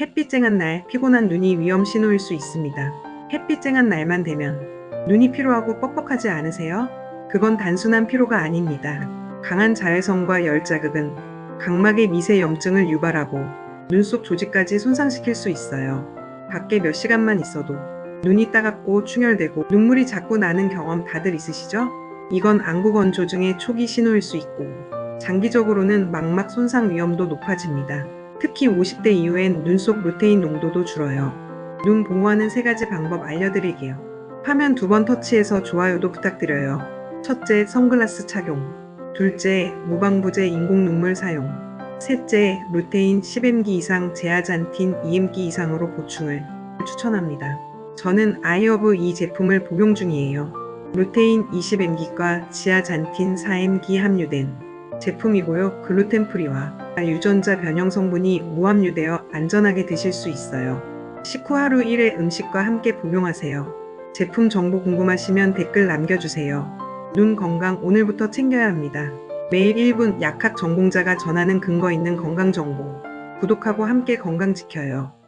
햇빛 쨍한 날 피곤한 눈이 위험 신호일 수 있습니다. 햇빛 쨍한 날만 되면 눈이 피로하고 뻑뻑하지 않으세요? 그건 단순한 피로가 아닙니다. 강한 자외선과 열 자극은 각막의 미세 염증을 유발하고 눈 속 조직까지 손상시킬 수 있어요. 밖에 몇 시간만 있어도 눈이 따갑고 충혈되고 눈물이 자꾸 나는 경험 다들 있으시죠? 이건 안구 건조 중의 초기 신호일 수 있고 장기적으로는 망막 손상 위험도 높아집니다. 특히 50대 이후엔 눈 속 루테인 농도도 줄어요. 눈 보호하는 세 가지 방법 알려드릴게요. 화면 두 번 터치해서 좋아요도 부탁드려요. 첫째, 선글라스 착용. 둘째, 무방부제 인공 눈물 사용. 셋째, 루테인 10mg 이상 제아잔틴 2mg 이상으로 보충을 추천합니다. 저는 아이어브 이 제품을 복용 중이에요. 루테인 20mg과 지아잔틴 4mg 함유된 제품이고요. 글루텐 프리와 유전자 변형 성분이 무함유되어 안전하게 드실 수 있어요. 식후 하루 1회 음식과 함께 복용하세요. 제품 정보 궁금하시면 댓글 남겨주세요. 눈 건강 오늘부터 챙겨야 합니다. 매일 1분 약학 전공자가 전하는 근거 있는 건강 정보. 구독하고 함께 건강 지켜요.